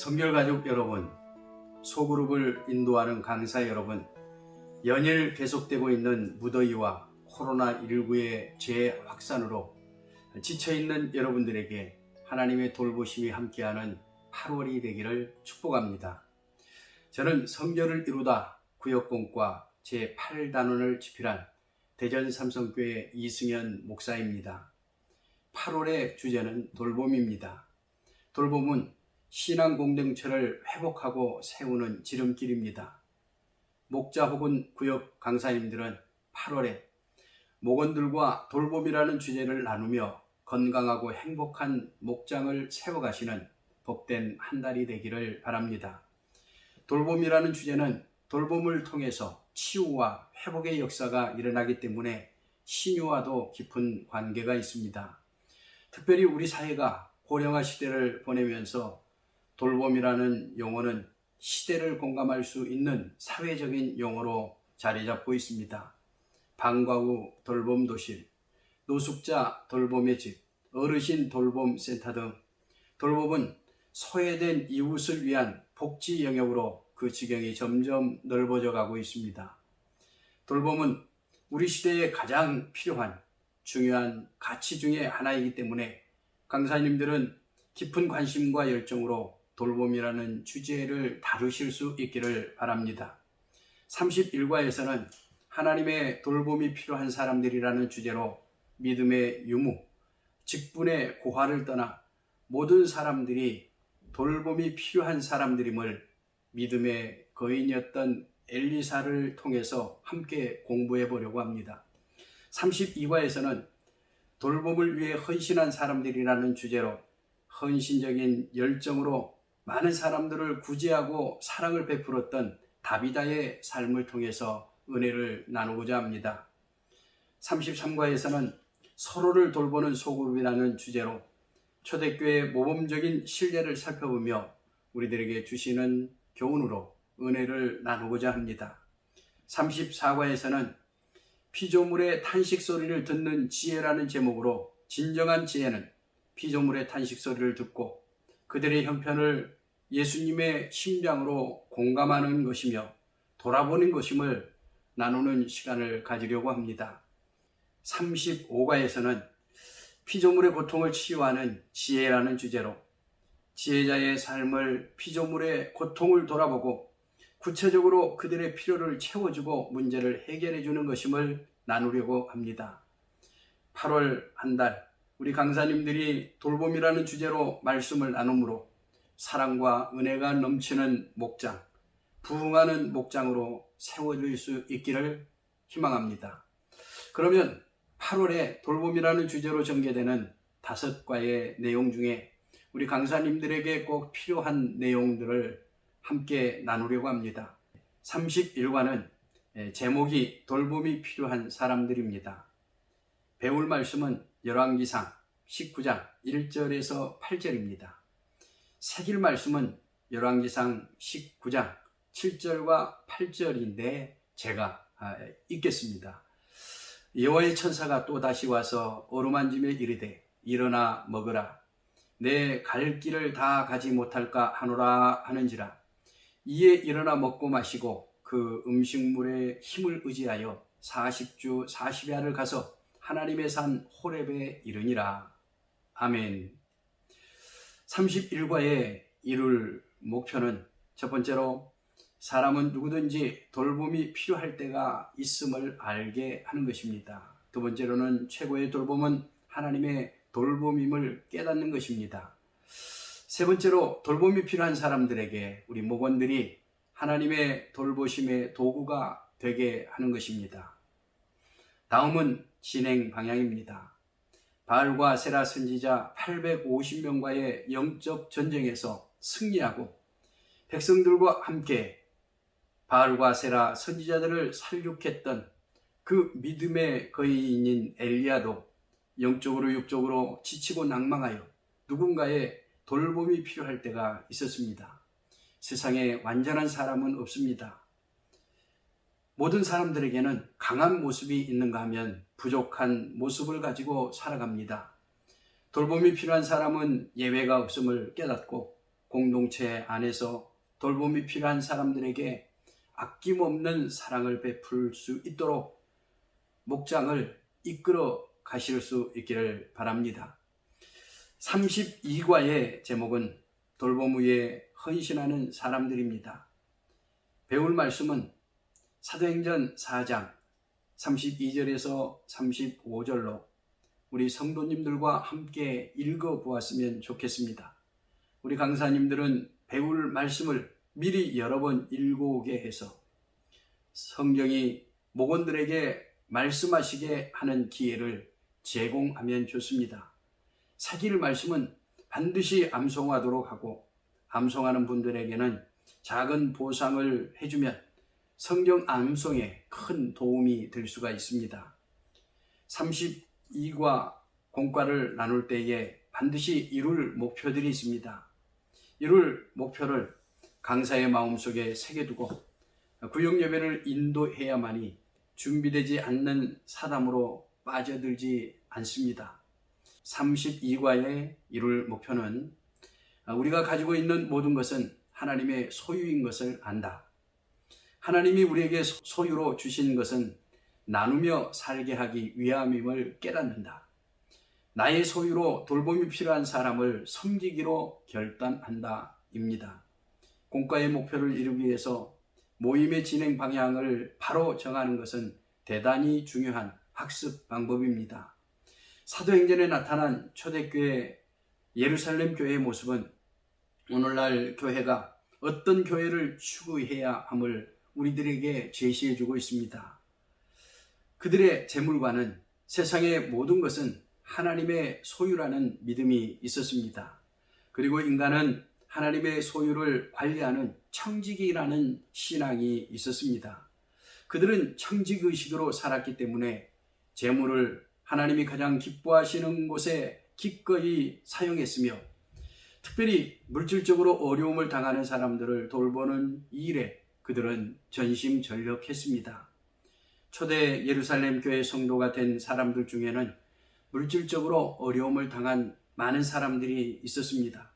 성결 가족 여러분, 소그룹을 인도하는 강사 여러분, 연일 계속되고 있는 무더위와 코로나19의 재확산으로 지쳐있는 여러분들에게 하나님의 돌보심이 함께하는 8월이 되기를 축복합니다. 저는 성결을 이루다 구역공과 제8단원을 집필한 대전 삼성교회 이승현 목사입니다. 8월의 주제는 돌봄입니다. 돌봄은 신앙 공동체를 회복하고 세우는 지름길입니다. 목자 혹은 구역 강사님들은 8월에 목원들과 돌봄이라는 주제를 나누며 건강하고 행복한 목장을 세워가시는 복된 한 달이 되기를 바랍니다. 돌봄이라는 주제는 돌봄을 통해서 치유와 회복의 역사가 일어나기 때문에 신유와도 깊은 관계가 있습니다. 특별히 우리 사회가 고령화 시대를 보내면서 돌봄이라는 용어는 시대를 공감할 수 있는 사회적인 용어로 자리 잡고 있습니다. 방과 후 돌봄 도실, 노숙자 돌봄의 집, 어르신 돌봄 센터 등 돌봄은 소외된 이웃을 위한 복지 영역으로 그 지경이 점점 넓어져 가고 있습니다. 돌봄은 우리 시대에 가장 필요한 중요한 가치 중의 하나이기 때문에 강사님들은 깊은 관심과 열정으로 돌봄이라는 주제를 다루실 수 있기를 바랍니다. 31과에서는 하나님의 돌봄이 필요한 사람들이라는 주제로 믿음의 유무, 직분의 고화를 떠나 모든 사람들이 돌봄이 필요한 사람들임을 믿음의 거인이었던 엘리사를 통해서 함께 공부해 보려고 합니다. 32과에서는 돌봄을 위해 헌신한 사람들이라는 주제로 헌신적인 열정으로 많은 사람들을 구제하고 사랑을 베풀었던 다비다의 삶을 통해서 은혜를 나누고자 합니다. 33과에서는 서로를 돌보는 소그룹이라는 주제로 초대교회 모범적인 신뢰를 살펴보며 우리들에게 주시는 교훈으로 은혜를 나누고자 합니다. 34과에서는 피조물의 탄식 소리를 듣는 지혜라는 제목으로 진정한 지혜는 피조물의 탄식 소리를 듣고 그들의 형편을 예수님의 심장으로 공감하는 것이며 돌아보는 것임을 나누는 시간을 가지려고 합니다. 35과에서는 피조물의 고통을 치유하는 지혜라는 주제로 지혜자의 삶을 피조물의 고통을 돌아보고 구체적으로 그들의 필요를 채워주고 문제를 해결해 주는 것임을 나누려고 합니다. 8월 한 달 우리 강사님들이 돌봄이라는 주제로 말씀을 나누므로 사랑과 은혜가 넘치는 목장, 부흥하는 목장으로 세워질 수 있기를 희망합니다. 그러면 8월에 돌봄이라는 주제로 전개되는 다섯 과의 내용 중에 우리 강사님들에게 꼭 필요한 내용들을 함께 나누려고 합니다. 31과는 제목이 돌봄이 필요한 사람들입니다. 배울 말씀은 열왕기상 19장 1절에서 8절입니다. 새길 말씀은 열왕기상 19장 7절과 8절인데 제가 아, 읽겠습니다. 여호와의 천사가 또 다시 와서 어루만짐에 이르되 일어나 먹으라. 내 갈 길을 다 가지 못할까 하노라 하는지라. 이에 일어나 먹고 마시고 그 음식물의 힘을 의지하여 40주 40야를 가서 하나님의 산 호렙에 이르니라. 아멘 31과의 이룰 목표는 첫 번째로 사람은 누구든지 돌봄이 필요할 때가 있음을 알게 하는 것입니다. 두 번째로는 최고의 돌봄은 하나님의 돌봄임을 깨닫는 것입니다. 세 번째로 돌봄이 필요한 사람들에게 우리 목원들이 하나님의 돌보심의 도구가 되게 하는 것입니다. 다음은 진행 방향입니다. 바알과 세라 선지자 850명과의 영적 전쟁에서 승리하고 백성들과 함께 바알과 세라 선지자들을 살육했던 그 믿음의 거인인 엘리야도 영적으로 육적으로 지치고 낭망하여 누군가의 돌봄이 필요할 때가 있었습니다. 세상에 완전한 사람은 없습니다. 모든 사람들에게는 강한 모습이 있는가 하면 부족한 모습을 가지고 살아갑니다. 돌봄이 필요한 사람은 예외가 없음을 깨닫고 공동체 안에서 돌봄이 필요한 사람들에게 아낌없는 사랑을 베풀 수 있도록 목장을 이끌어 가실 수 있기를 바랍니다. 32과의 제목은 돌봄 위에 헌신하는 사람들입니다. 배울 말씀은 사도행전 4장 32절에서 35절로 우리 성도님들과 함께 읽어 보았으면 좋겠습니다. 우리 강사님들은 배울 말씀을 미리 여러 번 읽어오게 해서 성경이 목원들에게 말씀하시게 하는 기회를 제공하면 좋습니다. 사기를 말씀은 반드시 암송하도록 하고 암송하는 분들에게는 작은 보상을 해주면 성경 암송에 큰 도움이 될 수가 있습니다. 32과 공과를 나눌 때에 반드시 이룰 목표들이 있습니다. 이룰 목표를 강사의 마음속에 새겨두고 구역 예배를 인도해야만이 준비되지 않는 사담으로 빠져들지 않습니다. 32과의 이룰 목표는 우리가 가지고 있는 모든 것은 하나님의 소유인 것을 안다. 하나님이 우리에게 소유로 주신 것은 나누며 살게 하기 위함임을 깨닫는다. 나의 소유로 돌봄이 필요한 사람을 섬기기로 결단한다. 입니다. 공과의 목표를 이루기 위해서 모임의 진행 방향을 바로 정하는 것은 대단히 중요한 학습 방법입니다. 사도행전에 나타난 초대교회 예루살렘 교회의 모습은 오늘날 교회가 어떤 교회를 추구해야 함을 우리들에게 제시해 주고 있습니다. 그들의 재물과는 세상의 모든 것은 하나님의 소유라는 믿음이 있었습니다. 그리고 인간은 하나님의 소유를 관리하는 청지기라는 신앙이 있었습니다. 그들은 청직의식으로 살았기 때문에 재물을 하나님이 가장 기뻐하시는 곳에 기꺼이 사용했으며 특별히 물질적으로 어려움을 당하는 사람들을 돌보는 일에 그들은 전심전력했습니다. 초대 예루살렘 교회 성도가 된 사람들 중에는 물질적으로 어려움을 당한 많은 사람들이 있었습니다.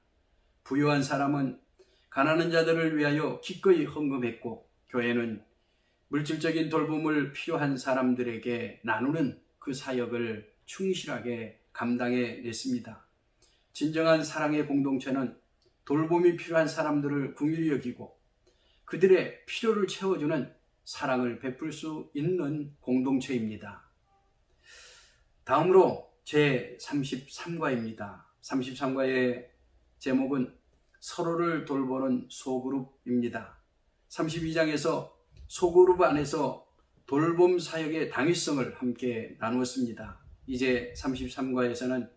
부유한 사람은 가난한 자들을 위하여 기꺼이 헌금했고 교회는 물질적인 돌봄을 필요한 사람들에게 나누는 그 사역을 충실하게 감당해 냈습니다. 진정한 사랑의 공동체는 돌봄이 필요한 사람들을 궁일히 여기고 그들의 필요를 채워주는 사랑을 베풀 수 있는 공동체입니다. 다음으로 제 33과입니다. 33과의 제목은 서로를 돌보는 소그룹입니다. 32장에서 소그룹 안에서 돌봄 사역의 당위성을 함께 나누었습니다. 이제 33과에서는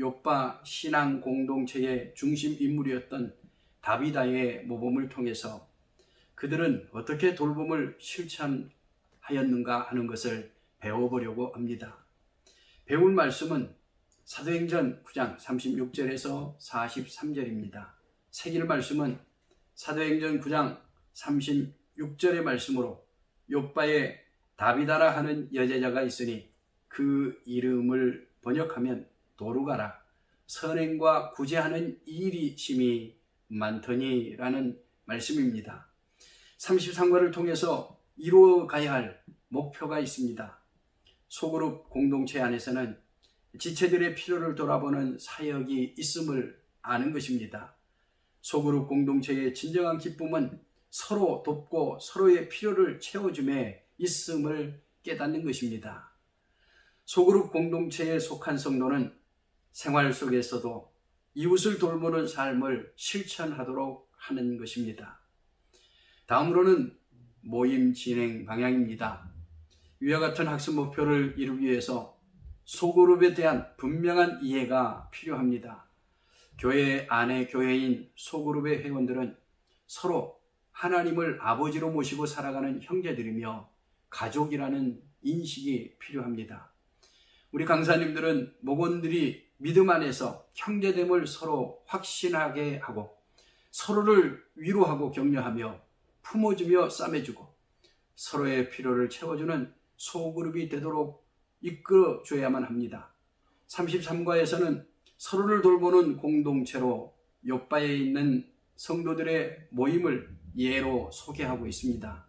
요빠 신앙 공동체의 중심 인물이었던 다비다의 모범을 통해서 그들은 어떻게 돌봄을 실천하였는가 하는 것을 배워보려고 합니다. 배울 말씀은 사도행전 9장 36절에서 43절입니다. 새길 말씀은 사도행전 9장 36절의 말씀으로 요빠에 다비다라 하는 여제자가 있으니 그 이름을 번역하면 도루가라 선행과 구제하는 일이 심이 많더니라는 말씀입니다. 33과를 통해서 이루어 가야 할 목표가 있습니다. 소그룹 공동체 안에서는 지체들의 필요를 돌아보는 사역이 있음을 아는 것입니다. 소그룹 공동체의 진정한 기쁨은 서로 돕고 서로의 필요를 채워줌에 있음을 깨닫는 것입니다. 소그룹 공동체에 속한 성도는 생활 속에서도 이웃을 돌보는 삶을 실천하도록 하는 것입니다. 다음으로는 모임 진행 방향입니다. 위와 같은 학습 목표를 이루기 위해서 소그룹에 대한 분명한 이해가 필요합니다. 교회 안의 교회인 소그룹의 회원들은 서로 하나님을 아버지로 모시고 살아가는 형제들이며 가족이라는 인식이 필요합니다. 우리 강사님들은 목원들이 믿음 안에서 형제됨을 서로 확신하게 하고 서로를 위로하고 격려하며 품어주며 싸매주고 서로의 필요를 채워주는 소그룹이 되도록 이끌어 줘야만 합니다. 33과에서는 서로를 돌보는 공동체로 옆바에 있는 성도들의 모임을 예로 소개하고 있습니다.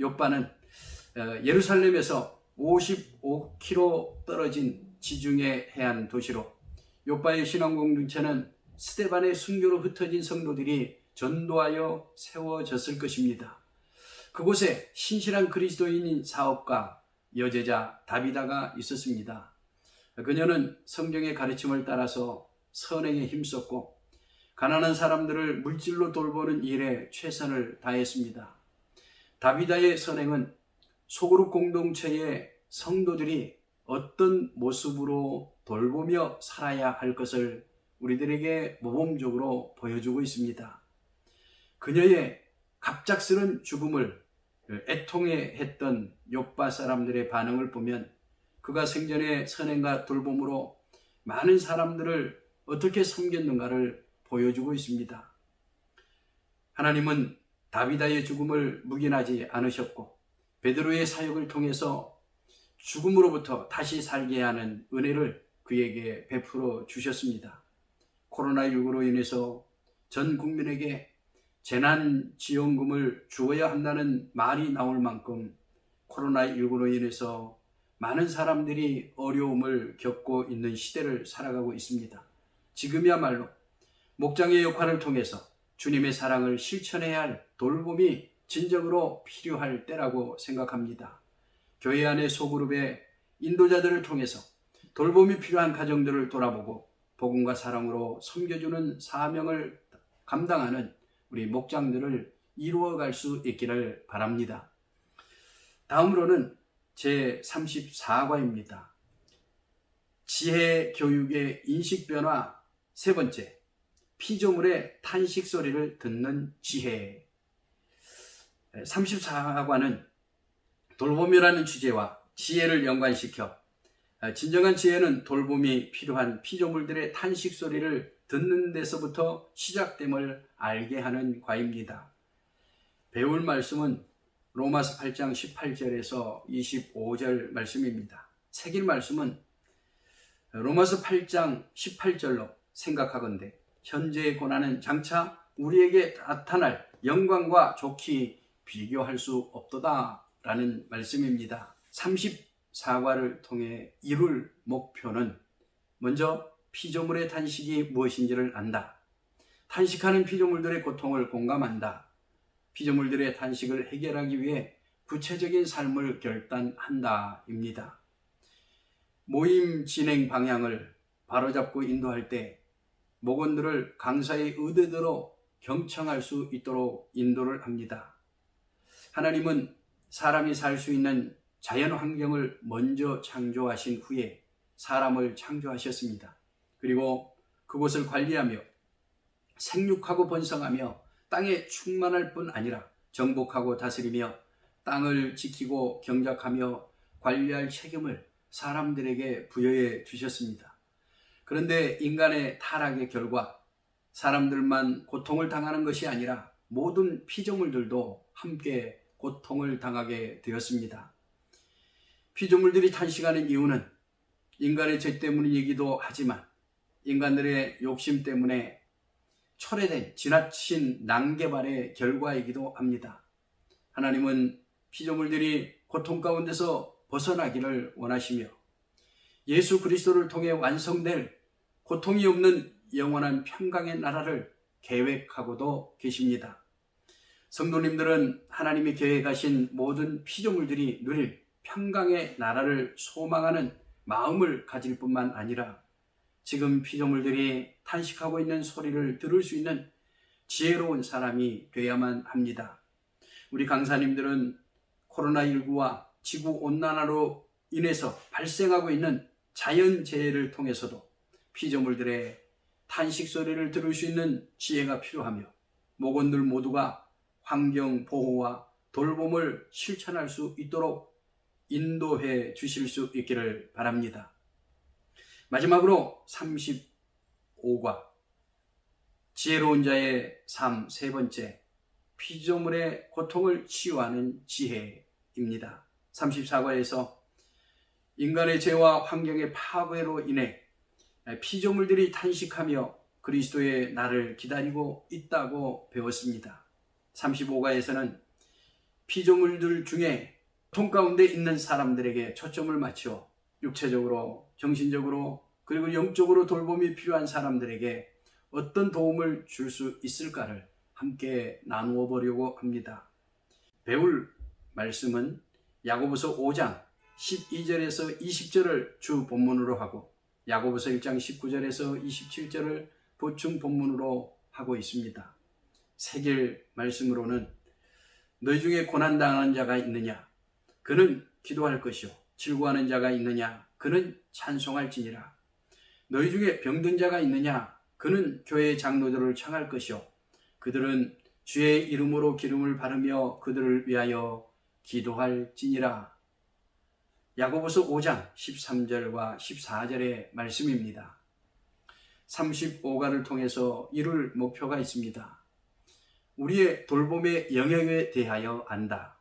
요바는 어, 예루살렘에서 55km 떨어진 지중해 해안 도시로 요바의 신앙 공동체는 스테반의 순교로 흩어진 성도들이 전도하여 세워졌을 것입니다. 그곳에 신실한 그리스도인인 사업가 여제자 다비다가 있었습니다. 그녀는 성경의 가르침을 따라서 선행에 힘썼고 가난한 사람들을 물질로 돌보는 일에 최선을 다했습니다. 다비다의 선행은 소그룹 공동체의 성도들이 어떤 모습으로 돌보며 살아야 할 것을 우리들에게 모범적으로 보여주고 있습니다. 그녀의 갑작스런 죽음을 애통해 했던 욕바 사람들의 반응을 보면 그가 생전의 선행과 돌봄으로 많은 사람들을 어떻게 섬겼는가를 보여주고 있습니다. 하나님은 다비다의 죽음을 묵인하지 않으셨고 베드로의 사역을 통해서 죽음으로부터 다시 살게 하는 은혜를 그에게 베풀어 주셨습니다. 코로나19로 인해서 전 국민에게 재난지원금을 주어야 한다는 말이 나올 만큼 코로나19로 인해서 많은 사람들이 어려움을 겪고 있는 시대를 살아가고 있습니다. 지금이야말로 목장의 역할을 통해서 주님의 사랑을 실천해야 할 돌봄이 진정으로 필요할 때라고 생각합니다. 교회 안의 소그룹의 인도자들을 통해서 돌봄이 필요한 가정들을 돌아보고 복음과 사랑으로 섬겨주는 사명을 감당하는 우리 목장들을 이루어갈 수 있기를 바랍니다. 다음으로는 제 34과입니다. 지혜 교육의 인식 변화 세 번째, 피조물의 탄식 소리를 듣는 지혜. 34과는 돌봄이라는 주제와 지혜를 연관시켜 진정한 지혜는 돌봄이 필요한 피조물들의 탄식 소리를 듣는 데서부터 시작됨을 알게 하는 과입니다. 배울 말씀은 로마서 8장 18절에서 25절 말씀입니다. 새길 말씀은 로마서 8장 18절로 생각하건대 현재의 고난은 장차 우리에게 나타날 영광과 좋게 비교할 수 없도다 라는 말씀입니다. 34과를 통해 이룰 목표는 먼저 피조물의 탄식이 무엇인지를 안다. 탄식하는 피조물들의 고통을 공감한다. 피조물들의 탄식을 해결하기 위해 구체적인 삶을 결단한다입니다. 모임 진행 방향을 바로잡고 인도할 때 목원들을 강사의 의대대로 경청할 수 있도록 인도를 합니다. 하나님은 사람이 살 수 있는 자연 환경을 먼저 창조하신 후에 사람을 창조하셨습니다. 그리고 그곳을 관리하며 생육하고 번성하며 땅에 충만할 뿐 아니라 정복하고 다스리며 땅을 지키고 경작하며 관리할 책임을 사람들에게 부여해 주셨습니다. 그런데 인간의 타락의 결과 사람들만 고통을 당하는 것이 아니라 모든 피조물들도 함께 고통을 당하게 되었습니다. 피조물들이 탄식하는 이유는 인간의 죄 때문이기도 하지만 인간들의 욕심 때문에 초래된 지나친 낭개발의 결과이기도 합니다. 하나님은 피조물들이 고통 가운데서 벗어나기를 원하시며 예수 그리스도를 통해 완성될 고통이 없는 영원한 평강의 나라를 계획하고도 계십니다. 성도님들은 하나님이 계획하신 모든 피조물들이 누릴 평강의 나라를 소망하는 마음을 가질 뿐만 아니라 지금 피조물들이 탄식하고 있는 소리를 들을 수 있는 지혜로운 사람이 되어야만 합니다. 우리 강사님들은 코로나19와 지구 온난화로 인해서 발생하고 있는 자연재해를 통해서도 피조물들의 탄식 소리를 들을 수 있는 지혜가 필요하며 목원들 모두가 환경 보호와 돌봄을 실천할 수 있도록 인도해 주실 수 있기를 바랍니다. 마지막으로 35과 지혜로운 자의 삶 세 번째 피조물의 고통을 치유하는 지혜입니다. 34과에서 인간의 죄와 환경의 파괴로 인해 피조물들이 탄식하며 그리스도의 나를 기다리고 있다고 배웠습니다. 35가에서는 피조물들 중에 통 가운데 있는 사람들에게 초점을 맞춰 육체적으로, 정신적으로, 그리고 영적으로 돌봄이 필요한 사람들에게 어떤 도움을 줄 수 있을까를 함께 나누어 보려고 합니다. 배울 말씀은 야고보서 5장 12절에서 20절을 주 본문으로 하고 야고보서 1장 19절에서 27절을 보충 본문으로 하고 있습니다. 세길 말씀으로는 너희 중에 고난 당하는 자가 있느냐 그는 기도할 것이요 즐거워하는 자가 있느냐 그는 찬송할지니라 너희 중에 병든 자가 있느냐 그는 교회 장로들을 청할 것이요 그들은 주의 이름으로 기름을 바르며 그들을 위하여 기도할지니라 야고보서 5장 13절과 14절의 말씀입니다. 35가를 통해서 이룰 목표가 있습니다. 우리의 돌봄의 영역에 대하여 안다.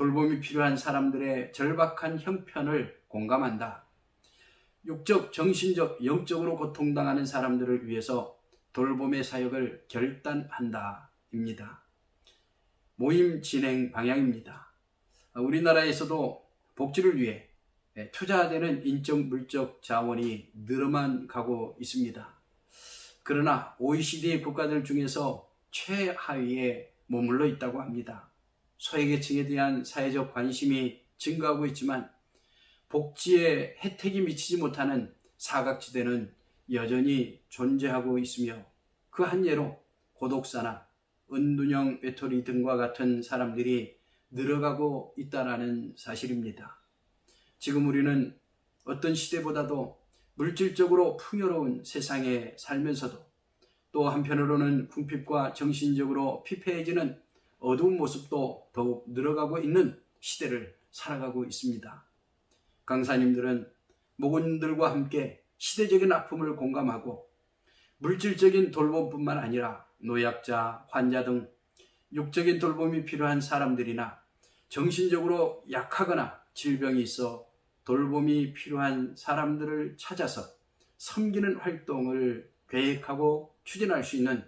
돌봄이 필요한 사람들의 절박한 형편을 공감한다. 육적, 정신적, 영적으로 고통당하는 사람들을 위해서 돌봄의 사역을 결단한다. 입니다. 모임 진행 방향입니다. 우리나라에서도 복지를 위해 투자되는 인적 물적 자원이 늘어만 가고 있습니다. 그러나 OECD 국가들 중에서 최하위에 머물러 있다고 합니다. 소외계층에 대한 사회적 관심이 증가하고 있지만 복지에 혜택이 미치지 못하는 사각지대는 여전히 존재하고 있으며 그 한 예로 고독사나 은둔형 외톨이 등과 같은 사람들이 늘어가고 있다는 사실입니다. 지금 우리는 어떤 시대보다도 물질적으로 풍요로운 세상에 살면서도 또 한편으로는 궁핍과 정신적으로 피폐해지는 어두운 모습도 더욱 늘어가고 있는 시대를 살아가고 있습니다. 강사님들은 목원들과 함께 시대적인 아픔을 공감하고 물질적인 돌봄뿐만 아니라 노약자, 환자 등 육적인 돌봄이 필요한 사람들이나 정신적으로 약하거나 질병이 있어 돌봄이 필요한 사람들을 찾아서 섬기는 활동을 계획하고 추진할 수 있는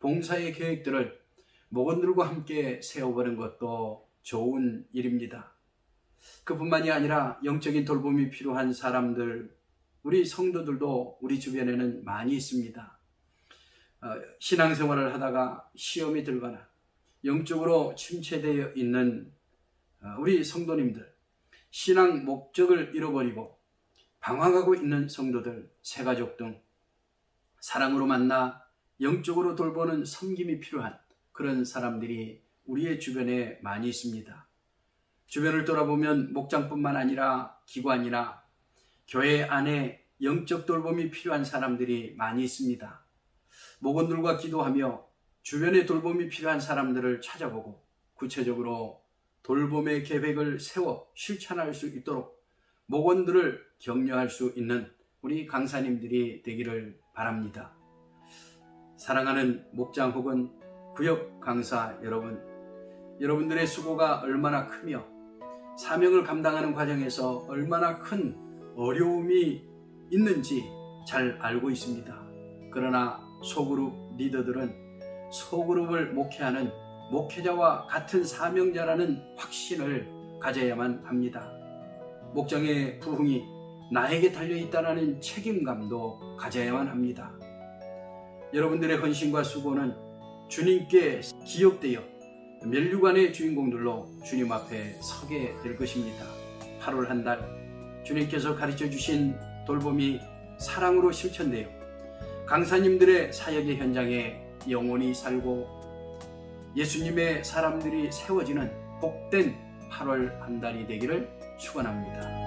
봉사의 계획들을 목원들과 함께 세워보는 것도 좋은 일입니다. 그뿐만이 아니라 영적인 돌봄이 필요한 사람들, 우리 성도들도 우리 주변에는 많이 있습니다. 어, 신앙생활을 하다가 시험이 들거나 영적으로 침체되어 있는 어, 우리 성도님들, 신앙 목적을 잃어버리고 방황하고 있는 성도들, 새가족 등 사랑으로 만나 영적으로 돌보는 섬김이 필요한 그런 사람들이 우리의 주변에 많이 있습니다. 주변을 돌아보면 목장뿐만 아니라 기관이나 교회 안에 영적 돌봄이 필요한 사람들이 많이 있습니다. 목원들과 기도하며 주변에 돌봄이 필요한 사람들을 찾아보고 구체적으로 돌봄의 계획을 세워 실천할 수 있도록 목원들을 격려할 수 있는 우리 강사님들이 되기를 바랍니다. 사랑하는 목장 혹은 구역 강사 여러분, 여러분들의 수고가 얼마나 크며 사명을 감당하는 과정에서 얼마나 큰 어려움이 있는지 잘 알고 있습니다. 그러나 소그룹 리더들은 소그룹을 목회하는 목회자와 같은 사명자라는 확신을 가져야만 합니다. 목장의 부흥이 나에게 달려있다는 책임감도 가져야만 합니다. 여러분들의 헌신과 수고는 주님께 기억되어 멸류관의 주인공들로 주님 앞에 서게 될 것입니다. 8월 한 달 주님께서 가르쳐 주신 돌봄이 사랑으로 실천되어 강사님들의 사역의 현장에 영원히 살고 예수님의 사람들이 세워지는 복된 8월 한 달이 되기를 축원합니다.